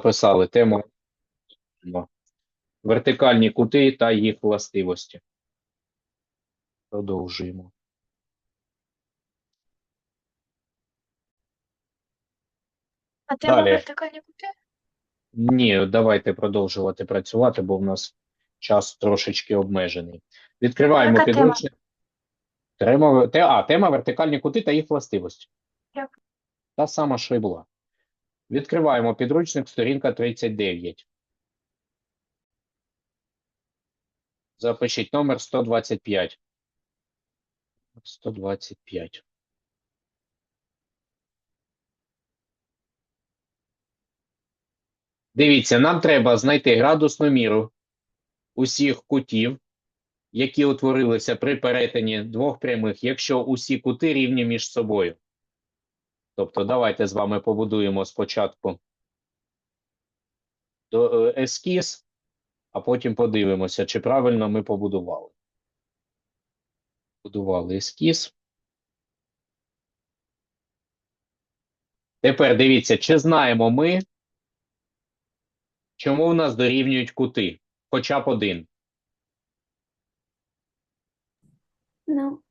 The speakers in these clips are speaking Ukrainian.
Написали тему вертикальні кути та їх властивості. Продовжуємо. А тема Далі. вертикальні кути? Ні, давайте продовжувати працювати, бо в нас час трошечки обмежений. Відкриваємо Яка підручник. Тема, те, а, тема вертикальні кути та їх властивості. Як? Та сама, що й була. Відкриваємо підручник, сторінка 39. Запишіть номер 125. 125. Дивіться, нам треба знайти градусну міру усіх кутів, які утворилися при перетині двох прямих, якщо усі кути рівні між собою. Тобто, давайте з вами побудуємо спочатку е, ескіз, а потім подивимося, чи правильно ми побудували. Будували ескіз. Тепер дивіться, чи знаємо ми, чому в нас дорівнюють кути? Хоча б один. Ну,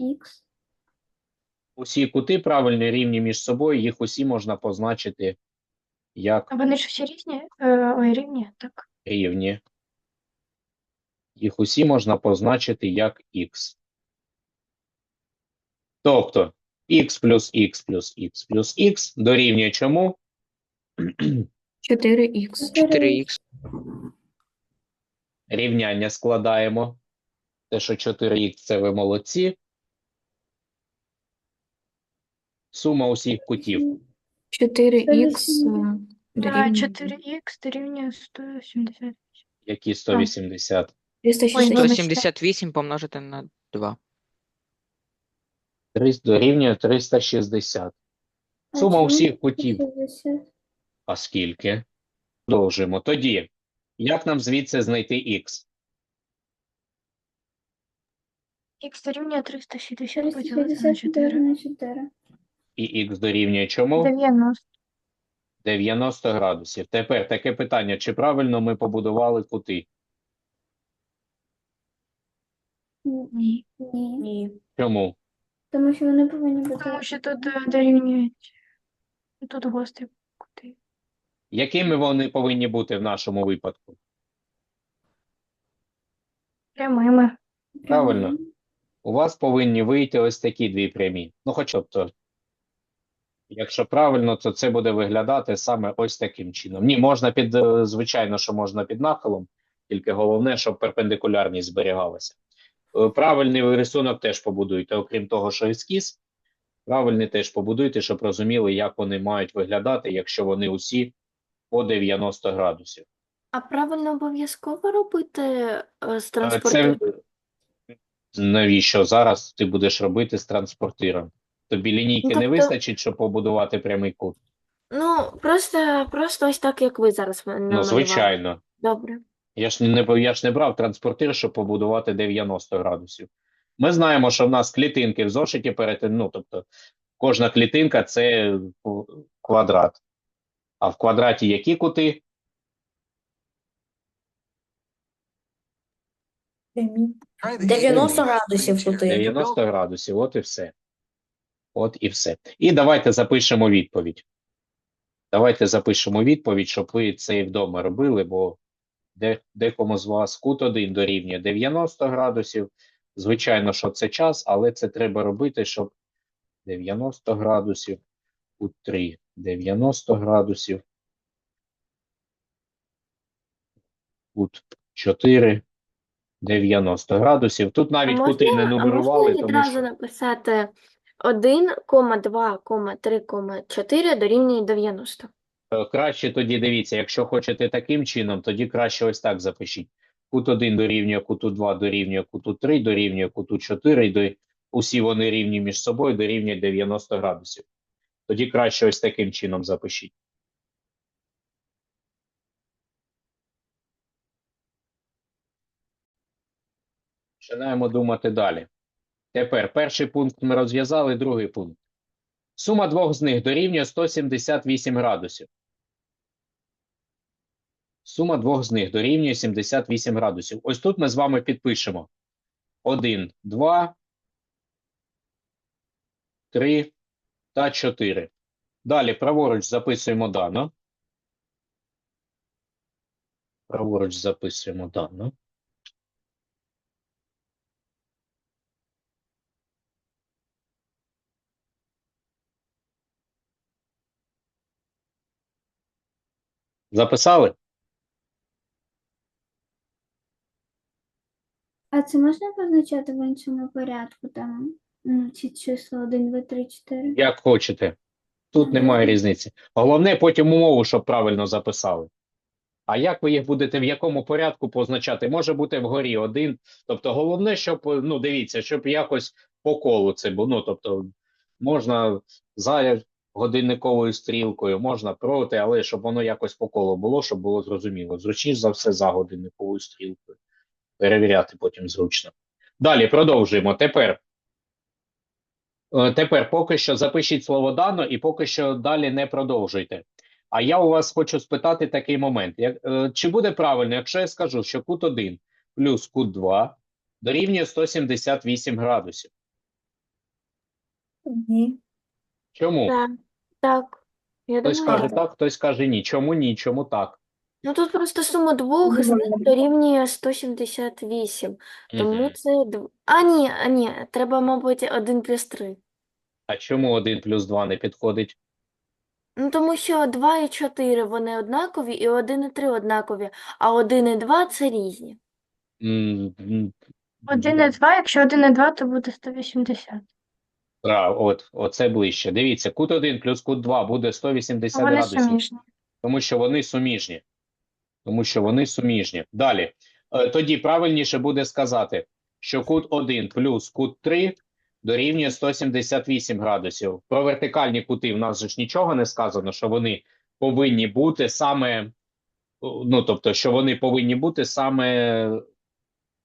X. Усі кути правильні рівні між собою, їх усі можна позначити як А вони ж всі різні? Е, ой, рівні, так. рівні. Їх усі можна позначити як х. Тобто х плюс х плюс х плюс х дорівнює чому? 4X. 4х. Рівняння складаємо. Те, що 4х це ви молодці. Сума усіх кутів. 4X А, дорівнює 4х дорівнює 170. Які 180? 360. Ой, 178 помножити на 2. 300 дорівнює 360. Сума усіх кутів. А скільки? Продовжуємо. Тоді, як нам звідси знайти х? Х дорівнює 360 поділити на 4. на 4. І х дорівнює чому? 90. 90 градусів. Тепер таке питання, чи правильно ми побудували кути? Ні. Ні. Чому? Тому що вони повинні бути. Тому що тут е, дорівнюють. Тут гострі кути. Якими вони повинні бути в нашому випадку? Прямими. Правильно. У вас повинні вийти ось такі дві прямі. Ну, хоч тобто, якщо правильно, то це буде виглядати саме ось таким чином. Ні, можна під, е, звичайно, що можна під нахилом, тільки головне, щоб перпендикулярність зберігалася. Е, Правильний рисунок теж побудуйте, окрім того, що ескіз, правильний теж побудуйте, щоб розуміли, як вони мають виглядати, якщо вони усі по 90 градусів. А правильно обов'язково робити е, з транспорту? Це навіщо зараз ти будеш робити з транспортиром? Тобі лінійки Ну, не тобто- вистачить, щоб побудувати прямий кут? Ну, просто, просто ось так, як ви зараз Ну, намалювали. звичайно. Добре. Я ж не, я ж не брав транспортир, щоб побудувати 90 градусів. Ми знаємо, що в нас клітинки в зошиті перетин, ну, тобто кожна клітинка це квадрат. А в квадраті які кути? 90 градусів кути. 90 градусів, от і все. От і все. І давайте запишемо відповідь. Давайте запишемо відповідь, щоб ви це і вдома робили, бо декому з вас кут 1 дорівнює 90 градусів. Звичайно, що це час, але це треба робити, щоб 90 градусів, кут 3 90 градусів, кут 4 90 градусів. Тут навіть а кути можна, не а нумерували, можна тому відразу що написати 1, 2, 3, 4 дорівнює 90. Е, Краще тоді дивіться, якщо хочете таким чином, тоді краще ось так запишіть. Кут 1 дорівнює куту 2, дорівнює куту 3, дорівнює куту 4, і до... усі вони рівні між собою, дорівнюють 90 градусів. Тоді краще ось таким чином запишіть. Починаємо думати далі. Тепер перший пункт ми розв'язали, другий пункт. Сума двох з них дорівнює 178 градусів. Сума двох з них дорівнює 78 градусів. Ось тут ми з вами підпишемо 1, 2, 3 та 4. Далі праворуч записуємо дано. Праворуч записуємо дано. Записали? А це можна позначати в іншому порядку, там, ну, ці числа 1, 2, 3, 4? Як хочете. Тут немає різниці. Головне потім умову, щоб правильно записали. А як ви їх будете в якому порядку позначати? Може бути вгорі один. Тобто головне, щоб, ну дивіться, щоб якось по колу це було. Ну, тобто можна за годинниковою стрілкою, можна проти, але щоб воно якось по колу було, щоб було зрозуміло. Зручніше за все за годинниковою стрілкою. Перевіряти потім зручно. Далі продовжуємо. Тепер Е, Тепер поки що запишіть слово дано і поки що далі не продовжуйте. А я у вас хочу спитати такий момент. Як, е, чи буде правильно, якщо я скажу, що кут 1 плюс кут 2 дорівнює 178 градусів? Ні. Чому? Так. Так. Я Хтось думаю, каже так, хтось каже ні. Чому ні? Чому так? Ну тут просто сума двох з них дорівнює 178. Тому Мгм. це дв- А, ні, а ні, треба, мабуть, 1 плюс 3. А чому 1 плюс 2 не підходить? Ну, тому що 2 і 4 вони однакові, і 1 і 3 однакові, а 1 і 2 це різні. М, м, 1 і 2, якщо 1 і 2, то буде 180. А, от, оце ближче. Дивіться, кут 1 плюс кут 2 буде 180 Вони градусів. суміжні. Тому що вони суміжні. Тому що вони суміжні. Далі. Е, Тоді правильніше буде сказати, що кут 1 плюс кут 3 дорівнює 178 градусів. Про вертикальні кути в нас же ж нічого не сказано, що вони повинні бути саме, ну, тобто, що вони повинні бути саме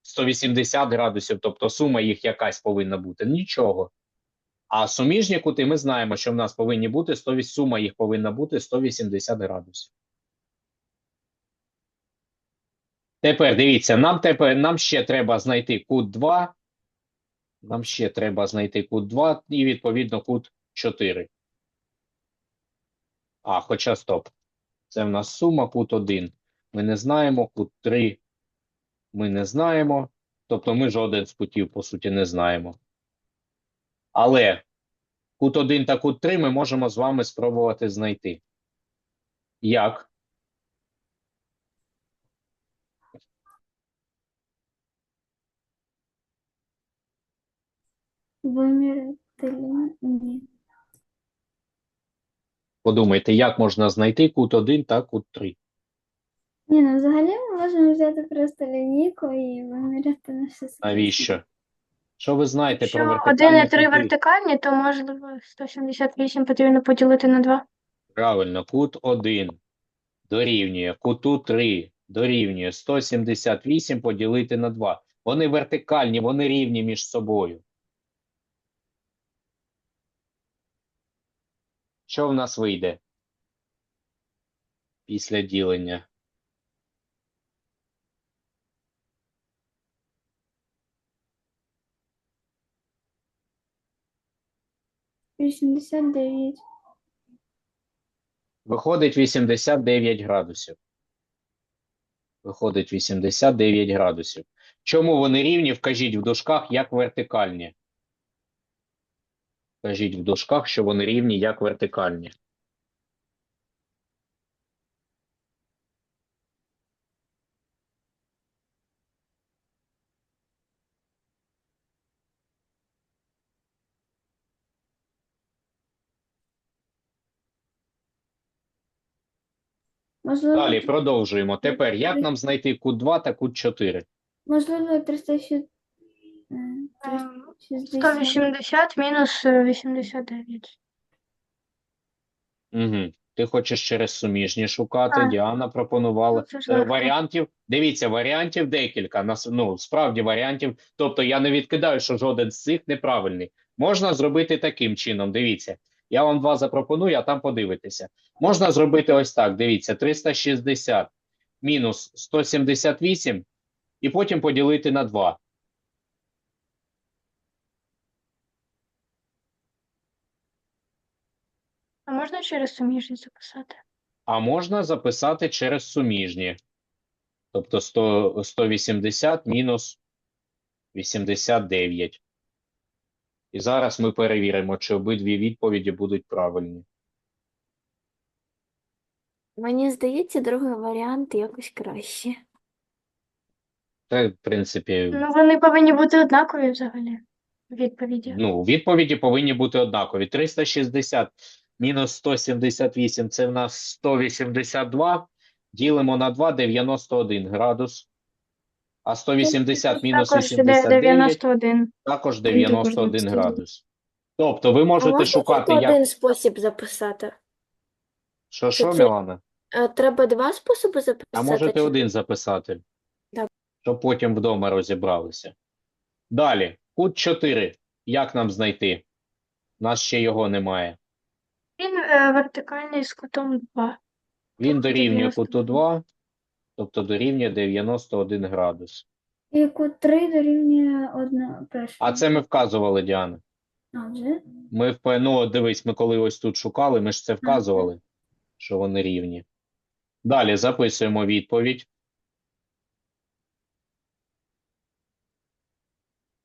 180 градусів, тобто сума їх якась повинна бути. Нічого. А суміжні кути ми знаємо, що в нас повинні бути 100, сума їх повинна бути 180 градусів. Тепер дивіться, нам тепер нам ще треба знайти кут 2. Нам ще треба знайти кут 2 і відповідно кут 4. А, хоча стоп. Це в нас сума кут 1. Ми не знаємо, кут 3 ми не знаємо. Тобто ми жоден з кутів, по суті, не знаємо. Але кут 1 та кут 3 ми можемо з вами спробувати знайти. Як? Виміряти лінію? Ні. Подумайте, як можна знайти кут 1 та кут 3? Ні, ну взагалі ми можемо взяти просто лінійку і виміряти на все Навіщо? Що ви знаєте про Якщо вертикальні 1 і 3 кути? вертикальні, то можливо 178 потрібно поділити на 2. Правильно, кут 1 дорівнює куту 3 дорівнює 178 поділити на 2. Вони вертикальні, вони рівні між собою. Що в нас вийде після ділення? Вісімдесят дев'ять. Виходить 89 градусів. Виходить 89 градусів. Чому вони рівні? Вкажіть в дужках як вертикальні. Вкажіть в дужках, що вони рівні як вертикальні. Можливо, Далі продовжуємо. Тепер як нам знайти кут 2 та кут 4? можливо, 360. е, Ем, 360. 180 мінус е, 89. Угу. Ти хочеш через суміжні шукати. Так. Діана пропонувала. Ну, це ж Е, легко. Варіантів, дивіться, варіантів декілька. Нас, ну, справді варіантів. Тобто я не відкидаю, що жоден з цих неправильний. Можна зробити таким чином. Дивіться, я вам два запропоную, а там подивитися. Можна зробити ось так. Дивіться, 360 мінус 178 і потім поділити на 2. А можна через суміжність записати? А можна записати через суміжні. Тобто 100, 180 мінус 89. І зараз ми перевіримо, чи обидві відповіді будуть правильні. Мені здається, другий варіант якось краще. Це, в принципі, Ну, вони повинні бути однакові взагалі. Відповіді. ну, відповіді повинні бути однакові. 360 мінус 178 – це в нас 182. Ділимо на 2 – 91 градус. А 180 мінус Також 89 91. також також 91 91. градус. Тобто ви можете можна шукати, тільки як... один спосіб записати? Що, що, це- Мілана? Е, Треба два способи записати. А можете чи- один записати, Так. щоб потім вдома розібралися. Далі, кут 4. Як нам знайти? У нас ще його немає. Він е, вертикальний з кутом 2. Він Тобто дорівнює 91. куту 2, тобто дорівнює 91 градус. І кут 3 дорівнює одна перша. А це ми вказували, Діана. А, вже? Ми вп... ну, дивись, ми коли ось тут шукали, ми ж це вказували, що вони рівні. Далі записуємо відповідь.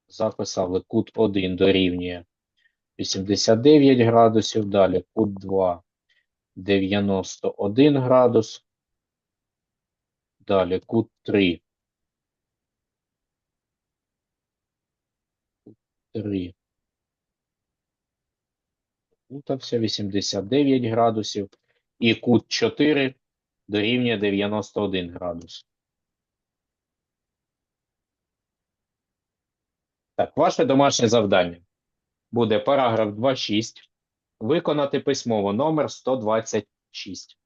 Записали кут 1 дорівнює 89 градусів, далі кут 2 91 градус, далі кут 3 3 Плутався 89 градусів і кут 4 дорівнює 91 градус. Так, ваше домашнє завдання буде параграф 2.6. Виконати письмово номер 126.